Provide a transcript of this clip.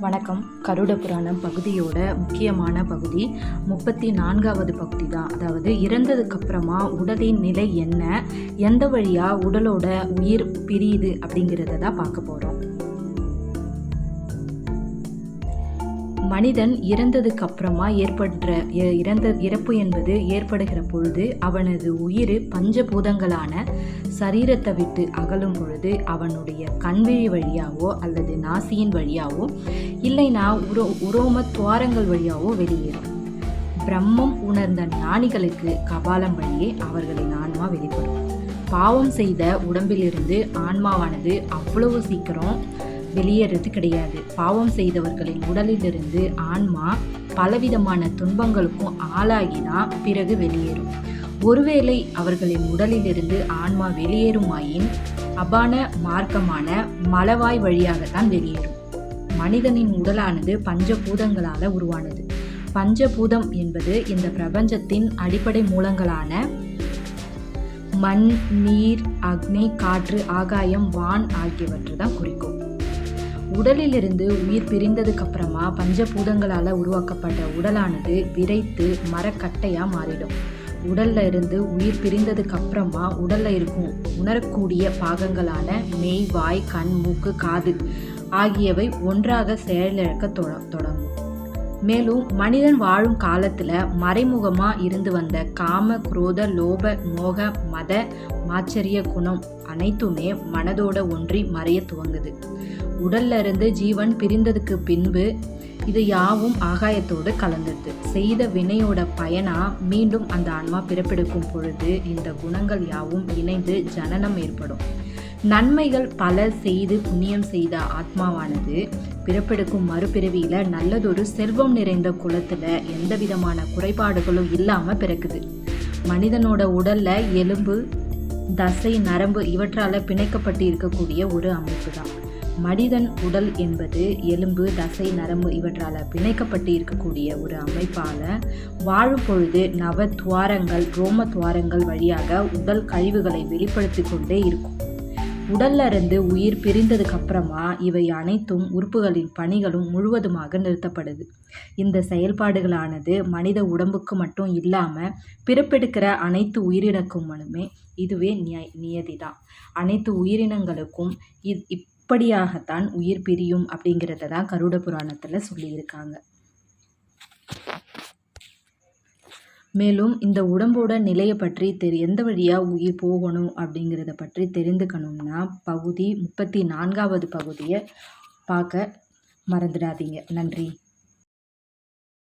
வணக்கம். கருட புராணம் பகுதியோட முக்கியமான பகுதி. முப்பத்தி நான்காவது பகுதி தான் அதாவது இறந்ததுக்கு அப்புறமா உடலின் நிலை என்ன? எந்த வழியா உடலோட உயிர் பிரியுது அப்படிங்கிறத தான் பார்க்க போகிறோம் மனிதன் இறந்ததுக்கு அப்புறமா ஏற்படுற இறந்த இறப்பு என்பது ஏற்படுகிற பொழுது அவனது உயிர் பஞ்சபூதங்களான சரீரத்தை விட்டு அகலும் பொழுது அவனுடைய கண்விழி வழியாவோ அல்லது நாசியின் வழியாவோ இல்லைனா உரோ உரோம துவாரங்கள் வழியாவோ வெளியேறும். பிரம்மம் உணர்ந்த ஞானிகளுக்கு கபாலம் வழியே அவர்களின் ஆன்மா வெளிப்படும் பாவம் செய்த உடம்பிலிருந்து ஆன்மாவானது அவ்வளவு சீக்கிரம் வெளியேறது கிடையாது. பாவம் செய்தவர்களின் உடலிலிருந்து ஆன்மா பலவிதமான துன்பங்களுக்கும் ஆளாகினா பிறகு வெளியேறும். ஒருவேளை அவர்களின் உடலிலிருந்து ஆன்மா வெளியேறுமாயின் அபான மார்க்கமான மலவாய் வழியாகத்தான் வெளியேறும். மனிதனின் உடலானது பஞ்சபூதங்களால் உருவானது. பஞ்சபூதம் என்பது இந்த பிரபஞ்சத்தின் அடிப்படை மூலங்களான மண் நீர் அக்னி காற்று ஆகாயம் வான் ஆகியவற்றை தான் குறிக்கும். உடலிலிருந்து உயிர் பிரிந்ததுக்கு அப்புறமா பஞ்சபூதங்களால் உருவாக்கப்பட்ட உடலானது விரைத்து மரக்கட்டையாக மாறிடும். உடல்ல இருந்து உயிர் பிரிந்ததுக்கு அப்புறமா உடல்ல இருக்கும் உணரக்கூடிய பாகங்களான மெய் வாய் கண் மூக்கு காது ஆகியவை ஒன்றாக செயலிழக்க தொட- தொடங்கும். மேலும் மனிதன் வாழும் காலத்துல மறைமுகமா இருந்து வந்த காம குரோத லோப மோக மத மாச்சரிய குணம் அனைத்துமே மனதோட ஒன்றி மறைய துவங்குது. உடல்ல இருந்து ஜீவன் பிரிந்ததுக்கு பின்பு இது யாவும் ஆகாயத்தோடு கலந்தது. செய்த வினையோட பயனா மீண்டும் அந்த ஆன்மா பிறப்பெடுக்கும் பொழுது இந்த குணங்கள் யாவும் இணைந்து ஜனனம் ஏற்படும். நன்மைகள் பல செய்து புண்ணியம் செய்த ஆத்மாவானது பிறப்பெடுக்கும் மறுபிறவியில நல்லதொரு செல்வம் நிறைந்த குலத்துல எந்த விதமான குறைபாடுகளும் இல்லாம பிறக்குது. மனிதனோட உடல்ல எலும்பு தசை நரம்பு இவற்றால பிணைக்கப்பட்டு இருக்கக்கூடிய ஒரு அமைப்பு தான் மனிதன் உடல் என்பது எலும்பு தசை நரம்பு இவற்றால் பிணைக்கப்பட்டு இருக்கக்கூடிய ஒரு அமைப்பால் வாழும் பொழுது நவ துவாரங்கள் ரோம துவாரங்கள் வழியாக உடல் கழிவுகளை வெளிப்படுத்தி கொண்டே இருக்கும். உடல்ல இருந்து உயிர் பிரிந்ததுக்கு அப்புறமா இவை அனைத்தும் உறுப்புகளின் பணிகளும் முழுவதுமாக நிறுத்தப்படுது. இந்த செயல்பாடுகளானது மனித உடம்புக்கு மட்டும் இல்லாமல் பிறப்பெடுக்கிற அனைத்து உயிரினக்குமனுமே இதுவே நிய- நியதிதான். அனைத்து உயிரினங்களுக்கும் இ- இப்படியாகத்தான் உயிர் பிரியும் அப்படிங்கிறத தான் கருட புராணத்தில் சொல்லியிருக்காங்க. மேலும் இந்த உடம்போட நிலையை பற்றி தெரி எந்த வழியாக உயிர் போகணும் அப்படிங்கிறத பற்றி தெரிந்துக்கணும்னா பகுதி முப்பத்தி நான்காவது பகுதியை பார்க்க மறந்துடாதீங்க. நன்றி.